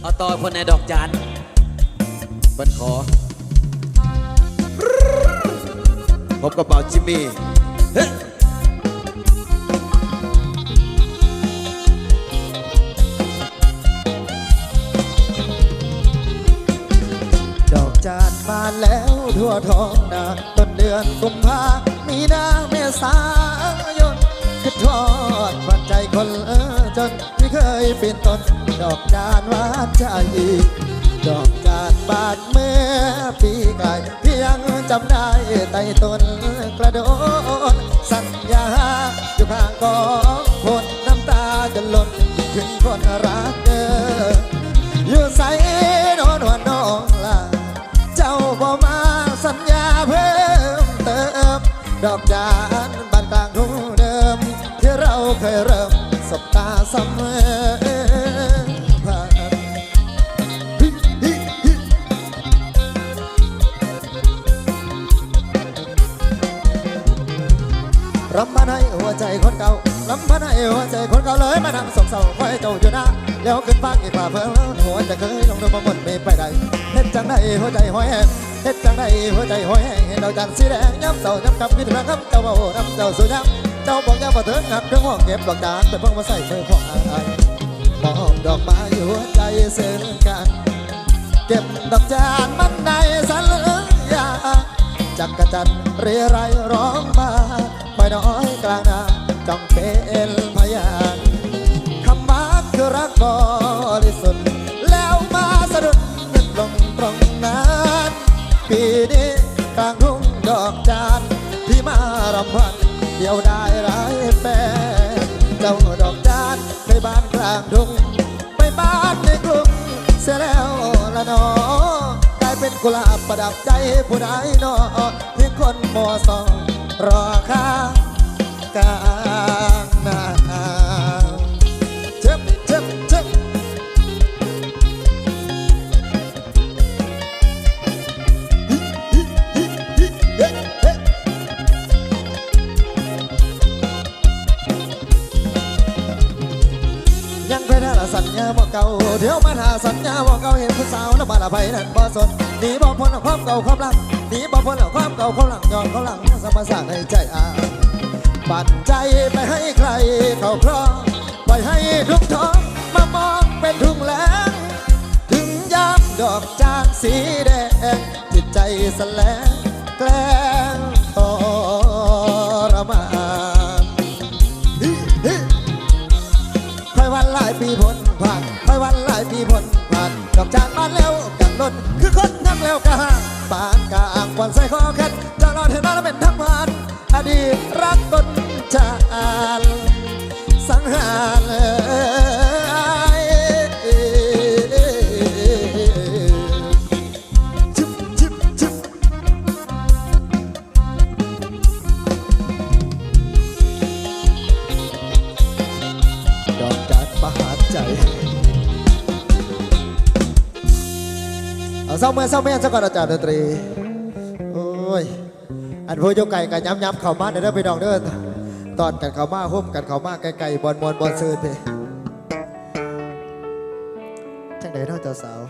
เอาต่อคนในดอกจานเปิ้นขอพบกับเบาจิมมี่ดอกจานบานแล้วทั่วท้องนาต้นเดือนกุมภามีนาเมษายน คิดทอดฝันใจคนเออจนที่เคยเปีนต้นดอกจานวานใจดอกจานบานเมื่อปีกายเพียงจำได้ไต่ต้นกระโดดสัญญาอยู่ข้างกองคนน้ำตาจะหล่นถึงคนรักเธออยู่ใส่นอนวันน้องลาเจ้าบ่มาสัญญาเพิ่มเติมดอกจาน สบตาเสมอรำพันให้หัวใจคนเก่ารำพันให้หัวใจคนเก่าเลยมานั่งสงเศร้าคอยเจ้าอยู่นะแล้วขึ้นฟ้ากี่ฝ่าเพิ่มหัวใจเคยลงดูมาหมดไม่ไปใดเฮ็ดจังได้หัวใจห้อยแหงเฮ็ดจังได้หัวใจห้อยแหงเห็นดาวจันทร์สีแดงย้ำเศร้าย้ำคำคิดถึงคำเจ้าเบาน้ำเจ้าสุดย้ำ เจ้าบอกย้ำว่าเถิงหักเครื่องห้องเก็บดอกจานไปเพิ่งมาใส่มือของอายมองดอกไม้หัวใจซึ้งกันเก็บดอกจานมันในสัญญาจักกะจันทร์เรไรายร้องมาไม่น้อยกลางนาจ้องเป็นพยานคำมาคือรักบริสุทธิ์แล้วมาสะดุดนึกลงตรงนั้นปีนี้กลางทุ่ เดียวได้หลายแฟนเจ้าดอกจานไปบ้านกลางทุ่งไปบ้านในกรุงเสียแล้วละนอกลายเป็นกุหลาบประดับใจผู้ใดนอเพียงคนมอสองรอข้ากา บ่เก่าเดี๋ยวมาหาสัญญาบ่เก่าเห็นผู้สาวแล้วมาละไปนั่นบ่สนหนีบ่พ้นความเก่าความหลังหนีบ่พ้นความเก่าความหลังย้อนความหลังสมาสร้างให้ใจอาปัดใจไปให้ใครเขาครองปล่อยให้ทุ่งทองมามองเป็นทุ่งแล้งถึงยามดอกจานสีแดงจิตใจสแลงแกล้งทรมาน อยวันหลายปีพ้นผ่านค่อยวันหลายปีพ้นผ่านดอกจานบานแล้วกังลนคือคนทั้งแล้วกะห่างปานกลางวันใส่คอแคทจะรอเธอแล้วเป็นทั้งวันอดีตรักต้นจานสังหารดอกจานประหาร ใจ เอาเศร้าเมื่อเศร้าเมื่อซะก่อนอาจารย์ดนตรี โอ้ย อันพูดโยไก่กันย้ำย้ำเข่ามาเด้อไปดองเด้อตอนกันเข่ามาหุ้มกันเข่ามาไกลๆบอลมวลบอลซื้อเพจังไดเนาะเจ้าสาว